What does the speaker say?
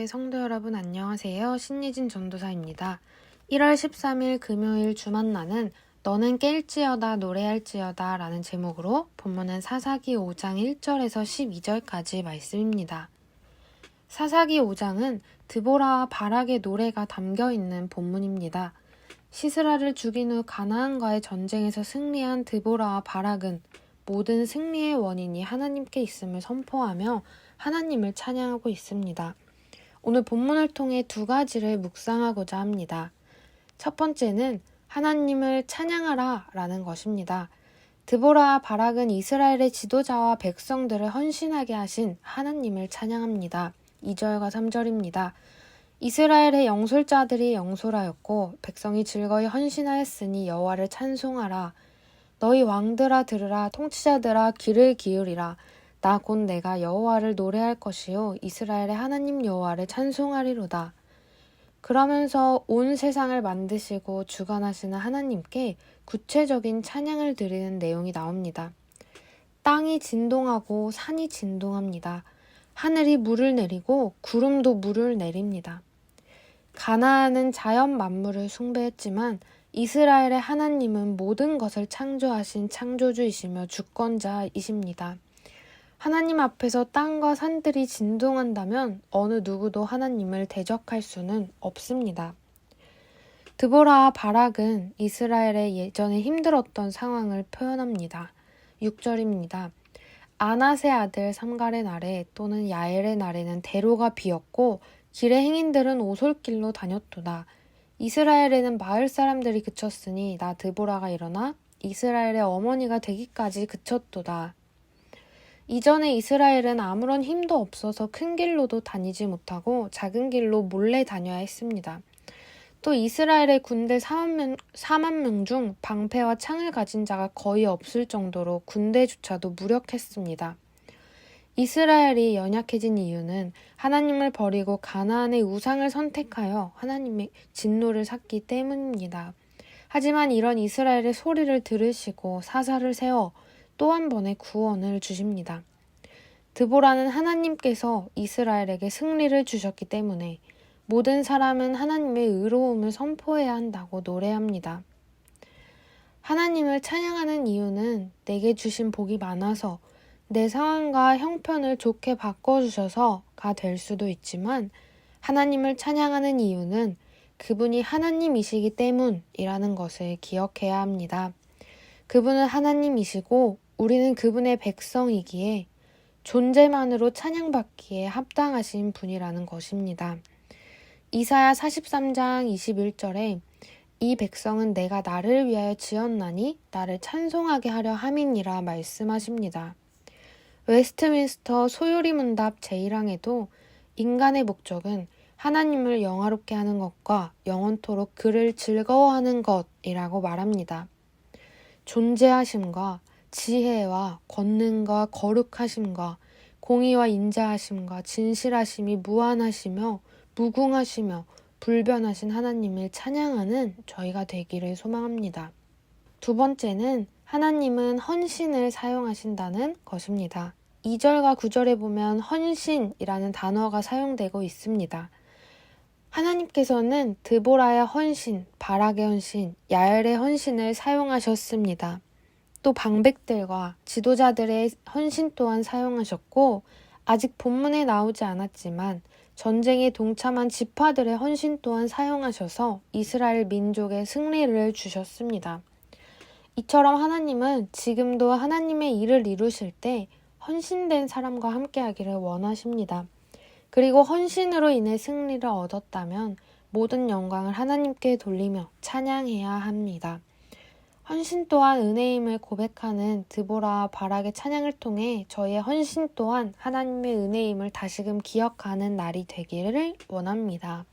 한국의 성도 여러분 안녕하세요. 신예진 전도사입니다. 1월 13일 금요일 주만나는 너는 깰지어다 노래할지어다 라는 제목으로 본문은 사사기 5장 1절에서 12절까지 말씀입니다. 사사기 5장은 드보라와 바락의 노래가 담겨 있는 본문입니다. 시스라를 죽인 후 가나안과의 전쟁에서 승리한 드보라와 바락은 모든 승리의 원인이 하나님께 있음을 선포하며 하나님을 찬양하고 있습니다. 오늘 본문을 통해 두 가지를 묵상하고자 합니다. 첫 번째는 하나님을 찬양하라 라는 것입니다. 드보라와 바락은 이스라엘의 지도자와 백성들을 헌신하게 하신 하나님을 찬양합니다. 2절과 3절입니다. 이스라엘의 영솔자들이 영솔하였고 백성이 즐거이 헌신하였으니 여호와를 찬송하라. 너희 왕들아 들으라 통치자들아 귀를 기울이라. 나 곧 내가 여호와를 노래할 것이요 이스라엘의 하나님 여호와를 찬송하리로다. 그러면서 온 세상을 만드시고 주관하시는 하나님께 구체적인 찬양을 드리는 내용이 나옵니다. 땅이 진동하고 산이 진동합니다. 하늘이 물을 내리고 구름도 물을 내립니다. 가나안은 자연 만물을 숭배했지만 이스라엘의 하나님은 모든 것을 창조하신 창조주이시며 주권자이십니다. 하나님 앞에서 땅과 산들이 진동한다면 어느 누구도 하나님을 대적할 수는 없습니다. 드보라와 바락은 이스라엘의 예전에 힘들었던 상황을 표현합니다. 6절입니다. 아나세 아들 삼갈의 날에 또는 야엘의 날에는 대로가 비었고 길의 행인들은 오솔길로 다녔도다. 이스라엘에는 마을 사람들이 그쳤으니 나 드보라가 일어나 이스라엘의 어머니가 되기까지 그쳤도다. 이전에 이스라엘은 아무런 힘도 없어서 큰 길로도 다니지 못하고 작은 길로 몰래 다녀야 했습니다. 또 이스라엘의 군대 4만 명, 4만 명 중 방패와 창을 가진 자가 거의 없을 정도로 군대조차도 무력했습니다. 이스라엘이 연약해진 이유는 하나님을 버리고 가나안의 우상을 선택하여 하나님의 진노를 샀기 때문입니다. 하지만 이런 이스라엘의 소리를 들으시고 사사를 세워 또 한 번의 구원을 주십니다. 드보라는 하나님께서 이스라엘에게 승리를 주셨기 때문에 모든 사람은 하나님의 의로움을 선포해야 한다고 노래합니다. 하나님을 찬양하는 이유는 내게 주신 복이 많아서 내 상황과 형편을 좋게 바꿔주셔서가 될 수도 있지만 하나님을 찬양하는 이유는 그분이 하나님이시기 때문이라는 것을 기억해야 합니다. 그분은 하나님이시고 우리는 그분의 백성이기에 존재만으로 찬양받기에 합당하신 분이라는 것입니다. 이사야 43장 21절에 이 백성은 내가 나를 위하여 지었나니 나를 찬송하게 하려 함이니라 말씀하십니다. 웨스트민스터 소요리 문답 제1항에도 인간의 목적은 하나님을 영화롭게 하는 것과 영원토록 그를 즐거워하는 것이라고 말합니다. 존재하심과 지혜와 권능과 거룩하심과 공의와 인자하심과 진실하심이 무한하시며 무궁하시며 불변하신 하나님을 찬양하는 저희가 되기를 소망합니다. 두 번째는 하나님은 헌신을 사용하신다는 것입니다. 2절과 9절에 보면 헌신이라는 단어가 사용되고 있습니다. 하나님께서는 드보라의 헌신, 바락의 헌신, 야엘의 헌신을 사용하셨습니다. 또 방백들과 지도자들의 헌신 또한 사용하셨고 아직 본문에 나오지 않았지만 전쟁에 동참한 지파들의 헌신 또한 사용하셔서 이스라엘 민족의 승리를 주셨습니다. 이처럼 하나님은 지금도 하나님의 일을 이루실 때 헌신된 사람과 함께하기를 원하십니다. 그리고 헌신으로 인해 승리를 얻었다면 모든 영광을 하나님께 돌리며 찬양해야 합니다. 헌신 또한 은혜임을 고백하는 드보라 바락의 찬양을 통해 저희의 헌신 또한 하나님의 은혜임을 다시금 기억하는 날이 되기를 원합니다.